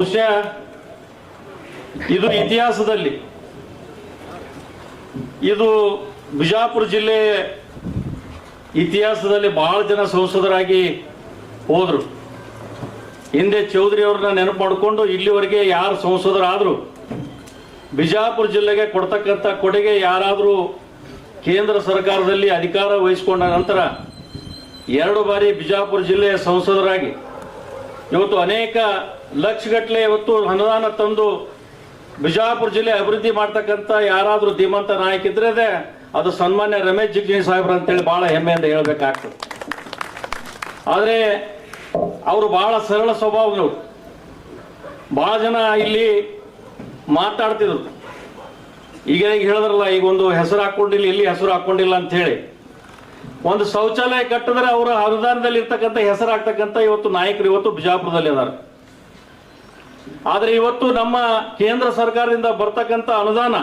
ಬಹುಶಃ ಇದು ಇತಿಹಾಸದಲ್ಲಿ, ಇದು ಬಿಜಾಪುರ ಜಿಲ್ಲೆ ಇತಿಹಾಸದಲ್ಲಿ ಬಹಳ ಜನ ಸಂಸದರಾಗಿ ಹೋದರು. ಹಿಂದೆ ಚೌಧರಿ ಅವ್ರನ್ನ ನೆನಪು ಮಾಡಿಕೊಂಡು ಇಲ್ಲಿವರೆಗೆ ಯಾರು ಸಂಸದರಾದರು, ಬಿಜಾಪುರ ಜಿಲ್ಲೆಗೆ ಕೊಡ್ತಕ್ಕಂಥ ಕೊಡುಗೆ ಯಾರಾದರೂ ಕೇಂದ್ರ ಸರ್ಕಾರದಲ್ಲಿ ಅಧಿಕಾರ ವಹಿಸಿಕೊಂಡ ನಂತರ ಎರಡು ಬಾರಿ ಬಿಜಾಪುರ ಜಿಲ್ಲೆಯ ಸಂಸದರಾಗಿ ಇವತ್ತು ಅನೇಕ ಲಕ್ಷಗಟ್ಟಲೆ ಇವತ್ತು ಅನುದಾನ ತಂದು ಬಿಜಾಪುರ ಜಿಲ್ಲೆ ಅಭಿವೃದ್ಧಿ ಮಾಡ್ತಕ್ಕಂಥ ಯಾರಾದರೂ ಧೀಮಂತ ನಾಯಕ ಇದ್ರೆ ಅದೇ ಸನ್ಮಾನ್ಯ ರಮೇಶ್ ಜಿಗ್ಜಿ ಸಾಹೇಬ್ರು ಅಂತೇಳಿ ಬಹಳ ಹೆಮ್ಮೆಯಿಂದ ಹೇಳ್ಬೇಕಾಗ್ತದೆ. ಆದರೆ ಅವರು ಬಹಳ ಸರಳ ಸ್ವಭಾವದವರು ಬಹಳ ಜನ ಇಲ್ಲಿ ಮಾತಾಡ್ತಿದ್ರು. ಈಗ ಈಗ ಹೇಳಿದ್ರಲ್ಲ, ಈಗ ಒಂದು ಹೆಸರು ಹಾಕೊಂಡಿಲ್ಲ ಇಲ್ಲಿ ಹೆಸರು ಹಾಕೊಂಡಿಲ್ಲ ಅಂತ ಹೇಳಿ. ಒಂದು ಶೌಚಾಲಯ ಕಟ್ಟಿದ್ರೆ ಅವರ ಅನುದಾನದಲ್ಲಿ ಇರ್ತಕ್ಕಂಥ ಹೆಸರಾಗ್ತಕ್ಕಂಥ ಇವತ್ತು ನಾಯಕರು ಇವತ್ತು ಬಿಜಾಪುರದಲ್ಲಿ ಅದಾರ ಆದರೆ ಇವತ್ತು ನಮ್ಮ ಕೇಂದ್ರ ಸರ್ಕಾರದಿಂದ ಬರ್ತಕ್ಕಂಥ ಅನುದಾನ,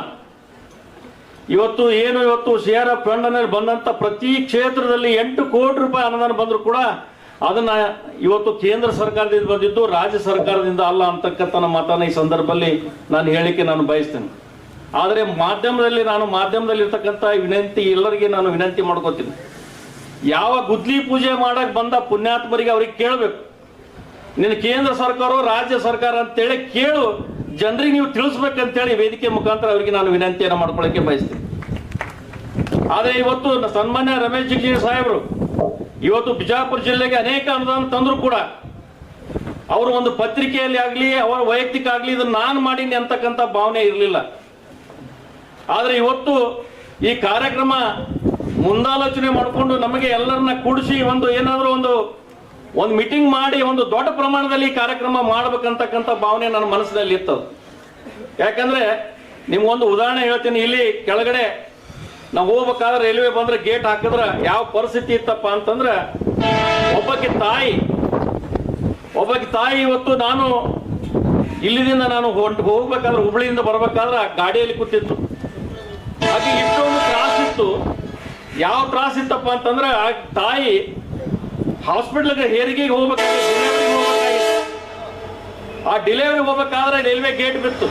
ಇವತ್ತು ಏನು ಇವತ್ತು ಸಿ ಆರ್ ಎಫ್ ಫಂಡ್ನಲ್ಲಿ ಬಂದಂತ ಪ್ರತಿ ಕ್ಷೇತ್ರದಲ್ಲಿ ಎಂಟು ಕೋಟಿ ರೂಪಾಯಿ ಅನುದಾನ ಬಂದರೂ ಕೂಡ ಅದನ್ನ ಇವತ್ತು ಕೇಂದ್ರ ಸರ್ಕಾರದಿಂದ ಬಂದಿದ್ದು ರಾಜ್ಯ ಸರ್ಕಾರದಿಂದ ಅಲ್ಲ ಅಂತಕ್ಕಂಥ ಮಾತನ್ನ ಈ ಸಂದರ್ಭದಲ್ಲಿ ನಾನು ಹೇಳಿಕೆ ನಾನು ಬಯಸ್ತೇನೆ. ಆದರೆ ಮಾಧ್ಯಮದಲ್ಲಿ ನಾನು ಮಾಧ್ಯಮದಲ್ಲಿ ಇರ್ತಕ್ಕಂಥ ವಿನಂತಿ, ಎಲ್ಲರಿಗೆ ನಾನು ವಿನಂತಿ ಮಾಡ್ಕೋತೀನಿ. ಯಾವ ಗುದ್ಲಿ ಪೂಜೆ ಮಾಡಕ್ಕೆ ಬಂದ ಪುಣ್ಯಾತ್ಮರಿಗೆ ಅವ್ರಿಗೆ ಕೇಳಬೇಕು. ನಿನ್ನ ಕೇಂದ್ರ ಸರ್ಕಾರ, ರಾಜ್ಯ ಸರ್ಕಾರ ಅಂತೇಳಿ ಕೇಳು. ಜನರಿಗೆ ನೀವು ತಿಳಿಸ್ಬೇಕಂತೇಳಿ ವೇದಿಕೆ ಮುಖಾಂತರ ಅವರಿಗೆ ನಾನು ವಿನಂತಿಯನ್ನು ಮಾಡ್ಕೊಳ್ಳೋಕೆ ಬಯಸ್ತೀನಿ. ಆದರೆ ಇವತ್ತು ಸನ್ಮಾನ್ಯ ರಮೇಶ್ ಜಿಗಜಿ ಸಾಹೇಬರು, ಇವತ್ತು ಬಿಜಾಪುರ ಜಿಲ್ಲೆಗೆ ಅನೇಕ ಅನುದಾನ ತಂದ್ರು ಕೂಡ ಅವರು ಒಂದು ಪತ್ರಿಕೆಯಲ್ಲಿ ಆಗಲಿ, ಅವರ ವೈಯಕ್ತಿಕ ಆಗಲಿ ಇದನ್ನು ನಾನು ಮಾಡೀನಿ ಅಂತಕ್ಕಂಥ ಭಾವನೆ ಇರಲಿಲ್ಲ. ಆದರೆ ಇವತ್ತು ಈ ಕಾರ್ಯಕ್ರಮ ಮುಂದಾಲೋಚನೆ ಮಾಡಿಕೊಂಡು ನಮಗೆ ಎಲ್ಲರನ್ನ ಕೂಡಿಸಿ ಒಂದು ಏನಾದರೂ ಒಂದು ಒಂದು ಮೀಟಿಂಗ್ ಮಾಡಿ ಒಂದು ದೊಡ್ಡ ಪ್ರಮಾಣದಲ್ಲಿ ಕಾರ್ಯಕ್ರಮ ಮಾಡ್ಬೇಕಂತಕ್ಕಂಥ ಭಾವನೆ ನನ್ನ ಮನಸ್ಸಿನಲ್ಲಿ ಇತ್ತು. ಯಾಕಂದ್ರೆ ನಿಮ್ಗೊಂದು ಉದಾಹರಣೆ ಹೇಳ್ತೀನಿ. ಇಲ್ಲಿ ಕೆಳಗಡೆ ನಾವು ಹೋಗ್ಬೇಕಾದ್ರೆ ರೈಲ್ವೆ ಬಂದ್ರೆ ಗೇಟ್ ಹಾಕಿದ್ರೆ ಯಾವ ಪರಿಸ್ಥಿತಿ ಇತ್ತಪ್ಪ ಅಂತಂದ್ರೆ ಒಬ್ಬಕ್ಕೆ ತಾಯಿ ಒಬ್ಬಕ್ಕೆ ತಾಯಿ ಇವತ್ತು ನಾನು ಇಲ್ಲಿದಿಂದ ನಾನು ಹೋಗ್ಬೇಕಾದ್ರೆ ಹುಬ್ಳಿಯಿಂದ ಬರಬೇಕಾದ್ರೆ ಗಾಡಿಯಲ್ಲಿ ಕೂತಿತ್ತು. ಹಾಗೆ ಇಷ್ಟೊಂದು ತ್ರಾಸಿತ್ತು ಯಾವ ತ್ರಾಸ ಇತ್ತಪ್ಪ ಅಂತಂದ್ರೆ, ಆ ತಾಯಿ ಹಾಸ್ಪಿಟ್ಲ್ಗೆ ಹೆರಿಗೆಗೆ ಹೋಗ್ಬೇಕಾದ್ರೆ ಆ ಡೆಲಿವರಿ ಹೋಗ್ಬೇಕಾದ್ರೆ ರೈಲ್ವೆ ಗೇಟ್ ಬಿತ್ತು.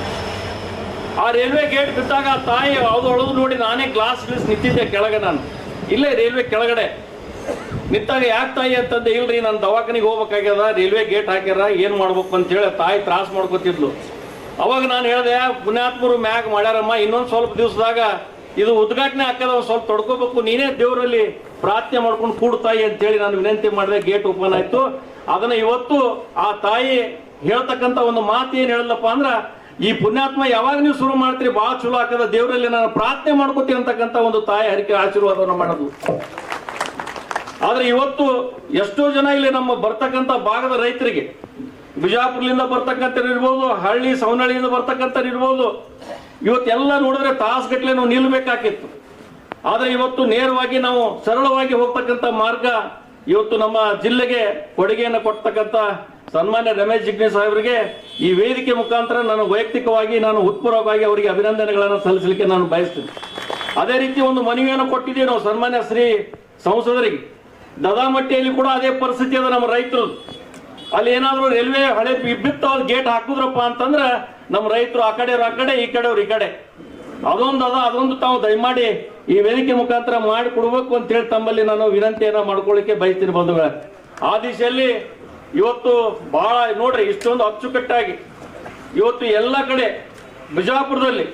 ಆ ರೈಲ್ವೆ ಗೇಟ್ ಬಿದ್ದಾಗ ಆ ತಾಯಿ ಅದು ಒಳಗು ನೋಡಿ ನಾನೇ ಗ್ಲಾಸ್ ಗ್ಲಾಸ್ ನಿಂತಿದ್ದೆ ಕೆಳಗೆ ನಾನು. ಇಲ್ಲೇ ರೈಲ್ವೆ ಕೆಳಗಡೆ. ನಿಂತಾಗ ಯಾಕೆ ತಾಯಿ ಅಂತಂದೆ, ಇಲ್ರಿ ನಾನು ದವಾಖಾನಿಗೆ ಹೋಗ್ಬೇಕಾಗ್ಯದ ರೈಲ್ವೆ ಗೇಟ್ ಹಾಕ್ಯಾರ, ಏನು ಮಾಡ್ಬೇಕು ಅಂತ ಹೇಳಿ ತಾಯಿ ತ್ರಾಸ ಮಾಡ್ಕೊತಿದ್ಲು. ಅವಾಗ ನಾನು ಹೇಳಿದೆ, ಪುಣ್ಯಾತ್ಮರು ಮ್ಯಾಗ್ ಮಾಡ್ಯಾರಮ್ಮ, ಇನ್ನೊಂದು ಸ್ವಲ್ಪ ದಿವಸದಾಗ ಇದು ಉದ್ಘಾಟನೆ ಹಾಕದ ಸ್ವಲ್ಪ ತೊಡ್ಕೋಬೇಕು. ನೀನೇ ದೇವರಲ್ಲಿ ಪ್ರಾರ್ಥನೆ ಮಾಡ್ಕೊಂಡು ಕೂಡು ತಾಯಿ ಅಂತೇಳಿ ನಾನು ವಿನಂತಿ ಮಾಡಿದೆ, ಗೇಟ್ ಓಪನ್ ಆಯ್ತು. ಅದನ್ನ ಇವತ್ತು ಆ ತಾಯಿ ಹೇಳ್ತಕ್ಕಂಥ ಒಂದು ಮಾತು ಏನು ಹೇಳಲ್ಲಪ್ಪ ಅಂದ್ರ, ಈ ಪುಣ್ಯಾತ್ಮ ಯಾವಾಗ ನೀವು ಶುರು ಮಾಡ್ತೀರಿ ಬಹಳ ಚಲೋ ಹಾಕದ ದೇವರಲ್ಲಿ ನಾನು ಪ್ರಾರ್ಥನೆ ಮಾಡ್ಕೋತೀನಿ ಅಂತಕ್ಕಂಥ ಒಂದು ತಾಯಿ ಹರಿಕೆ ಆಶೀರ್ವಾದವನ್ನು ಮಾಡೋದು. ಆದ್ರೆ ಇವತ್ತು ಎಷ್ಟೋ ಜನ ಇಲ್ಲಿ ನಮ್ಮ ಬರ್ತಕ್ಕಂಥ ಭಾಗದ ರೈತರಿಗೆ, ಬಿಜಾಪುರ್ಲಿಂದ ಬರ್ತಕ್ಕಂಥ ಇರ್ಬೋದು, ಹಳ್ಳಿ ಸವನಹಳ್ಳಿಯಿಂದ ಬರ್ತಕ್ಕಂಥ ಇರ್ಬೋದು ಇವತ್ತೆಲ್ಲ ನೋಡಿದ್ರೆ ತಾಸುಗಟ್ಟಲೆ ನಾವು ನಿಲ್ಬೇಕಾಗಿತ್ತು ಆದರೆ ಇವತ್ತು ನೇರವಾಗಿ ನಾವು ಸರಳವಾಗಿ ಹೋಗ್ತಕ್ಕಂಥ ಮಾರ್ಗ ಇವತ್ತು ನಮ್ಮ ಜಿಲ್ಲೆಗೆ ಕೊಡುಗೆಯನ್ನು ಕೊಡ್ತಕ್ಕಂಥ ಸನ್ಮಾನ್ಯ ರಮೇಶ್ ಜಿಗ್ನಿ ಸಾಹೇಬರಿಗೆ ಈ ವೇದಿಕೆ ಮುಖಾಂತರ ನಾನು ವೈಯಕ್ತಿಕವಾಗಿ ನಾನು ಉತ್ಪೂರ್ವಕವಾಗಿ ಅವರಿಗೆ ಅಭಿನಂದನೆಗಳನ್ನು ಸಲ್ಲಿಸಲಿಕ್ಕೆ ನಾನು ಬಯಸ್ತೀನಿ. ಅದೇ ರೀತಿ ಒಂದು ಮನವಿಯನ್ನು ಕೊಟ್ಟಿದ್ದೀವಿ ನಾವು ಸನ್ಮಾನ್ಯ ಶ್ರೀ ಸಂಸದರಿಗೆ. ದದಾಮಟ್ಟಿಯಲ್ಲಿ ಕೂಡ ಅದೇ ಪರಿಸ್ಥಿತಿ ಅದ ನಮ್ಮ ರೈತರು ಅಲ್ಲಿ ಏನಾದ್ರು ರೈಲ್ವೆ ಹಳೆ ಬಿತ್ತು ಗೇಟ್ ಹಾಕುದ್ರಪ್ಪ ಅಂತಂದ್ರೆ ನಮ್ಮ ರೈತರು ಆ ಕಡೆ ಆ ಕಡೆ, ಈ ಕಡೆ ಅವ್ರು ಈ ಕಡೆ. ಅದೊಂದು ಅದ, ಅದೊಂದು ತಾವು ದಯಮಾಡಿ ಈ ವೇದಿಕೆ ಮುಖಾಂತರ ಮಾಡಿ ಕೊಡ್ಬೇಕು ಅಂತ ಹೇಳಿ ತಮ್ಮಲ್ಲಿ ನಾನು ವಿನಂತಿಯನ್ನ ಮಾಡ್ಕೊಳ್ಳಿಕ್ಕೆ ಬಯಸ್ತೀನಿ ಬಂಧುಗಳ. ಆ ದಿಶೆಯಲ್ಲಿ ಇವತ್ತು ಬಹಳ ನೋಡ್ರಿ, ಇಷ್ಟೊಂದು ಅಚ್ಚುಕಟ್ಟಾಗಿ ಇವತ್ತು ಎಲ್ಲ ಕಡೆ, ಬಿಜಾಪುರದಲ್ಲಿ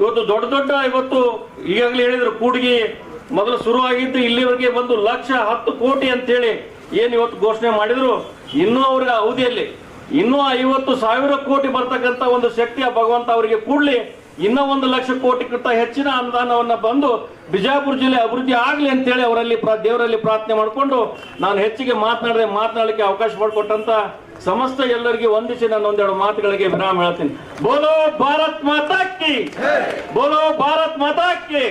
ಇವತ್ತು ದೊಡ್ಡ ದೊಡ್ಡ ಇವತ್ತು ಈಗಾಗಲೇ ಹೇಳಿದ್ರು ಕೂಡಗಿ ಮೊದಲು ಶುರುವಾಗಿದ್ದು ಇಲ್ಲಿವರೆಗೆ ಬಂದು ಲಕ್ಷ ಹತ್ತು ಕೋಟಿ ಅಂತೇಳಿ ಏನು ಇವತ್ತು ಘೋಷಣೆ ಮಾಡಿದ್ರು. ಇನ್ನೂ ಅವ್ರಿಗೆ ಅವಧಿಯಲ್ಲಿ ಇನ್ನೂ ಐವತ್ತು ಸಾವಿರ ಕೋಟಿ ಬರ್ತಕ್ಕಂಥ ಒಂದು ಶಕ್ತಿಯ ಭಗವಂತ ಅವರಿಗೆ ಕೂಡಲಿ. ಇನ್ನೂ ಒಂದು ಲಕ್ಷ ಕೋಟಿಗಿಂತ ಹೆಚ್ಚಿನ ಅನುದಾನವನ್ನ ಬಂದು ಬಿಜಾಪುರ ಜಿಲ್ಲೆ ಅಭಿವೃದ್ಧಿ ಆಗ್ಲಿ ಅಂತೇಳಿ ಅವರಲ್ಲಿ ದೇವರಲ್ಲಿ ಪ್ರಾರ್ಥನೆ ಮಾಡಿಕೊಂಡು ನಾನು ಹೆಚ್ಚಿಗೆ ಮಾತನಾಡದೆ ಮಾತನಾಡಲಿಕ್ಕೆ ಅವಕಾಶ ಮಾಡಿಕೊಟ್ಟಂತ ಸಮಸ್ತ ಎಲ್ಲರಿಗೆ ವಂದಿಸಿ ನಾನು ಒಂದೆರಡು ಮಾತುಗಳಿಗೆ ವಿರಾಮ ಹೇಳ್ತೀನಿ. ಬೋಲೋ ಭಾರತ್ ಮಾತಾ ಕಿ ಬೋಲೋ ಭಾರತ್ ಮಾತಾ ಕಿ